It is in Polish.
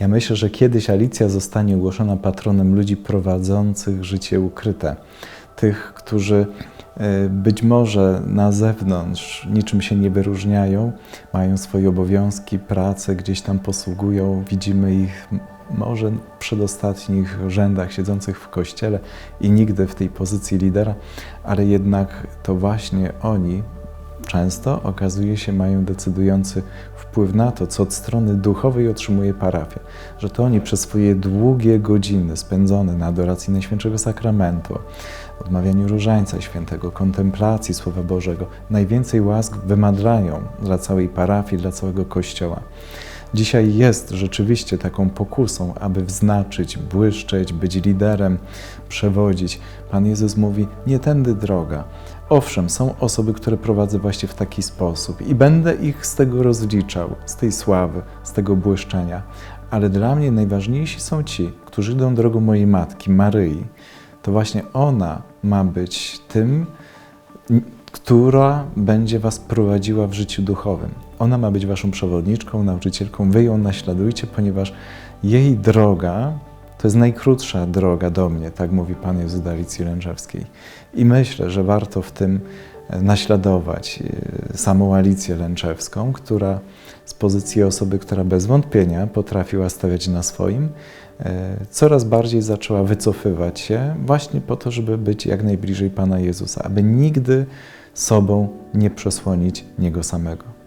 Ja myślę, że kiedyś Alicja zostanie ogłoszona patronem ludzi prowadzących życie ukryte. Tych, którzy e, być może na zewnątrz niczym się nie wyróżniają, mają swoje obowiązki, pracę, gdzieś tam posługują, widzimy ich może w przedostatnich rzędach siedzących w kościele i nigdy w tej pozycji lidera, ale jednak to właśnie oni często okazuje się mają decydujący wpływ na to, co od strony duchowej otrzymuje parafia. Że to oni przez swoje długie godziny spędzone na adoracji Najświętszego Sakramentu, odmawianiu różańca świętego, kontemplacji Słowa Bożego, najwięcej łask wymadrają dla całej parafii, dla całego Kościoła. Dzisiaj jest rzeczywiście taką pokusą, aby wznaczyć, błyszczeć, być liderem, przewodzić. Pan Jezus mówi: Nie tędy droga. Owszem, są osoby, które prowadzę właśnie w taki sposób i będę ich z tego rozliczał, z tej sławy, z tego błyszczenia. Ale dla mnie najważniejsi są ci, którzy idą drogą mojej matki, Maryi. To właśnie ona ma być tym, która będzie Was prowadziła w życiu duchowym. Ona ma być Waszą przewodniczką, nauczycielką, Wy ją naśladujcie, ponieważ jej droga to jest najkrótsza droga do mnie, tak mówi Pan Jezus do Alicji Lęczewskiej. I myślę, że warto w tym e, naśladować e, samą Alicję Lęczewską, która z pozycji osoby, która bez wątpienia potrafiła stawiać na swoim, e, coraz bardziej zaczęła wycofywać się właśnie po to, żeby być jak najbliżej Pana Jezusa, aby nigdy sobą nie przesłonić Niego samego.